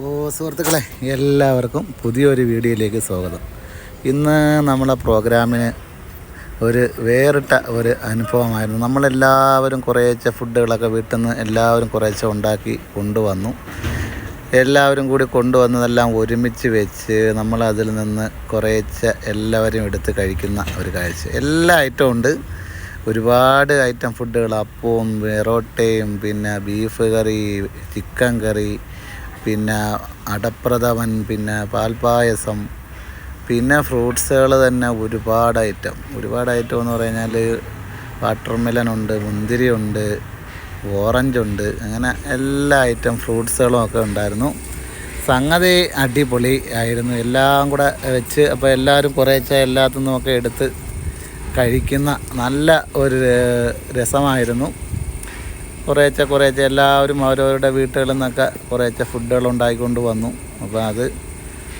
അപ്പോൾ സുഹൃത്തുക്കളെ എല്ലാവർക്കും പുതിയൊരു വീഡിയോയിലേക്ക് സ്വാഗതം. ഇന്ന് നമ്മളെ പ്രോഗ്രാമിന് ഒരു വേറിട്ട ഒരു അനുഭവമായിരുന്നു. നമ്മളെല്ലാവരും കുറേശ്ശെ ഫുഡുകളൊക്കെ വീട്ടിൽ നിന്ന് എല്ലാവരും കുറേശ്ശെ ഉണ്ടാക്കി കൊണ്ടുവന്നു. എല്ലാവരും കൂടി കൊണ്ടുവന്നതെല്ലാം ഒരുമിച്ച് വെച്ച് നമ്മൾ അതിൽ നിന്ന് കുറേശ്ശെ എല്ലാവരും എടുത്ത് കഴിക്കുന്ന ഒരു കാഴ്ച. എല്ലാ ഐറ്റവും ഉണ്ട്. ഒരുപാട് ഐറ്റം ഫുഡുകൾ അപ്പവും പെറോട്ടയും പിന്നെ ബീഫ് കറി ചിക്കൻ കറി പിന്നെ അടപ്രഥമൻ പിന്നെ പാൽപ്പായസം പിന്നെ ഫ്രൂട്ട്സുകൾ തന്നെ ഒരുപാട് ഐറ്റം. ഒരുപാട് ഐറ്റം എന്ന് പറഞ്ഞാൽ വാട്ടർ ഉണ്ട് ഓറഞ്ച് ഉണ്ട് അങ്ങനെ എല്ലാ ഐറ്റം ഫ്രൂട്ട്സുകളും ഒക്കെ ഉണ്ടായിരുന്നു. സംഗതി അടിപൊളി ആയിരുന്നു. എല്ലാം കൂടെ വെച്ച് അപ്പോൾ എല്ലാവരും കുറേശ്ശെ എല്ലാത്തു ഒക്കെ എടുത്ത് കഴിക്കുന്ന നല്ല ഒരു രസമായിരുന്നു. കുറേശ്ശെ കുറേശ്ശെ എല്ലാവരും അവരവരുടെ വീട്ടുകളിൽ നിന്നൊക്കെ കുറേശ്ശെ ഫുഡുകൾ ഉണ്ടാക്കിക്കൊണ്ട് വന്നു. അപ്പോൾ അത്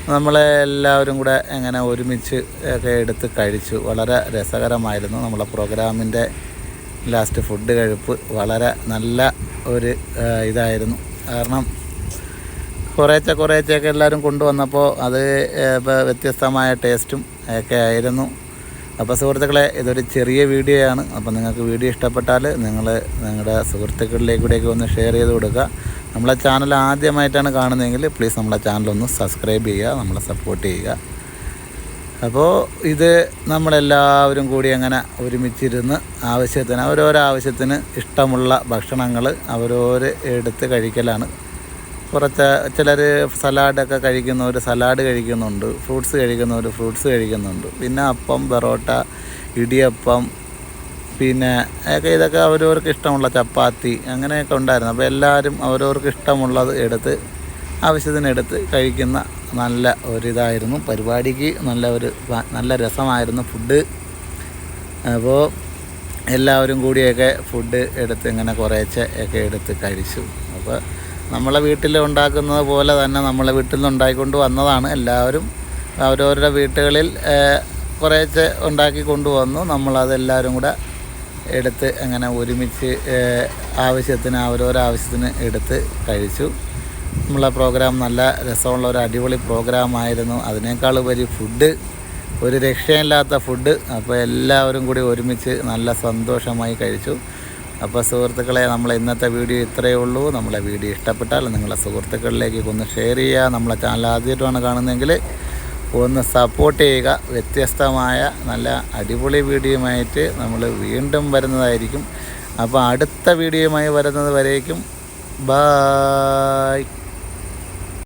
നമ്മളെ എല്ലാവരും കൂടെ എങ്ങനെ ഒരുമിച്ച് ഒക്കെ എടുത്ത് കഴിച്ചു. വളരെ രസകരമായിരുന്നു നമ്മളെ പ്രോഗ്രാമിന്റെ ലാസ്റ്റ് ഫുഡ് കഴിപ്പ്. വളരെ നല്ല ഒരു ഇതായിരുന്നു. കാരണം കുറേശ്ശെ കുറേശ്ശെയൊക്കെ എല്ലാവരും കൊണ്ടുവന്നപ്പോൾ അത് വ്യത്യസ്തമായ ടേസ്റ്റും ഒക്കെ ആയിരുന്നു. അപ്പോൾ സുഹൃത്തുക്കളെ ഇതൊരു ചെറിയ വീഡിയോ ആണ് അപ്പോൾ നിങ്ങൾക്ക് വീഡിയോ ഇഷ്ടപ്പെട്ടാൽ നിങ്ങൾ നിങ്ങളുടെ സുഹൃത്തുക്കളിലേക്ക് കൂടെയൊക്കെ ഒന്ന് ഷെയർ ചെയ്ത് കൊടുക്കുക. നമ്മളെ ചാനൽ ആദ്യമായിട്ടാണ് കാണുന്നതെങ്കിൽ പ്ലീസ് നമ്മളെ ചാനലൊന്ന് സബ്സ്ക്രൈബ് ചെയ്യുക നമ്മളെ സപ്പോർട്ട് ചെയ്യുക. അപ്പോൾ ഇത് നമ്മളെല്ലാവരും കൂടി അങ്ങനെ ഒരുമിച്ചിരുന്ന് ആവശ്യത്തിന് അവരോരോ ആവശ്യത്തിന് ഇഷ്ടമുള്ള ഭക്ഷണങ്ങൾ അവരോര് എടുത്ത് കഴിക്കലാണ്. കുറച്ച് ചിലർ സലാഡൊക്കെ കഴിക്കുന്നവർ സലാഡ് കഴിക്കുന്നുണ്ട് ഫ്രൂട്ട്സ് കഴിക്കുന്നവർ ഫ്രൂട്ട്സ് കഴിക്കുന്നുണ്ട്. പിന്നെ അപ്പം പൊറോട്ട ഇടിയപ്പം പിന്നെ ഒക്കെ ഇതൊക്കെ അവരവർക്ക് ഇഷ്ടമുള്ള ചപ്പാത്തി അങ്ങനെയൊക്കെ ഉണ്ടായിരുന്നു. അപ്പോൾ എല്ലാവരും അവരവർക്ക് ഇഷ്ടമുള്ളത് എടുത്ത് ആവശ്യത്തിനെടുത്ത് കഴിക്കുന്ന നല്ല ഒരിതായിരുന്നു. പരിപാടിക്ക് നല്ല ഒരു നല്ല രസമായിരുന്നു ഫുഡ്. അപ്പോൾ എല്ലാവരും കൂടിയൊക്കെ ഫുഡ് എടുത്ത് ഇങ്ങനെ കുറേശ്ശെ ഒക്കെ എടുത്ത് കഴിച്ചു. അപ്പോൾ നമ്മളെ വീട്ടിൽ ഉണ്ടാക്കുന്നത് പോലെ തന്നെ നമ്മളെ വീട്ടിൽ നിന്ന് ഉണ്ടാക്കിക്കൊണ്ട് വന്നതാണ്. എല്ലാവരും അവരവരുടെ വീട്ടുകളിൽ കുറേശ്ശെ ഉണ്ടാക്കി കൊണ്ടുവന്നു. നമ്മളതെല്ലാവരും കൂടെ എടുത്ത് അങ്ങനെ ഒരുമിച്ച് ആവശ്യത്തിന് അവരവരുടെ ആവശ്യത്തിന് എടുത്ത് കഴിച്ചു. നമ്മളെ പ്രോഗ്രാം നല്ല രസമുള്ള ഒരു അടിപൊളി പ്രോഗ്രാമായിരുന്നു അതിനേക്കാൾ ഉപരി ഫുഡ് ഒരു രക്ഷയില്ലാത്ത ഫുഡ്. അപ്പോൾ എല്ലാവരും കൂടി ഒരുമിച്ച് നല്ല സന്തോഷമായി കഴിച്ചു. അപ്പോൾ സുഹൃത്തുക്കളെ നമ്മളെ ഇന്നത്തെ വീഡിയോ ഇത്രയേ ഉള്ളൂ. നമ്മളെ വീഡിയോ ഇഷ്ടപ്പെട്ടാൽ നിങ്ങളെ സുഹൃത്തുക്കളിലേക്ക് ഒന്ന് ഷെയർ ചെയ്യുക. നമ്മളെ ചാനൽ ആദ്യമായിട്ടാണ് കാണുന്നതെങ്കിൽ ഒന്ന് സപ്പോർട്ട് ചെയ്യുക. വ്യത്യസ്തമായ നല്ല അടിപൊളി വീഡിയോയുമായിട്ട് നമ്മൾ വീണ്ടും വരുന്നതായിരിക്കും. അപ്പോൾ അടുത്ത വീഡിയോയുമായി വരുന്നത് വരേക്കും. ബാ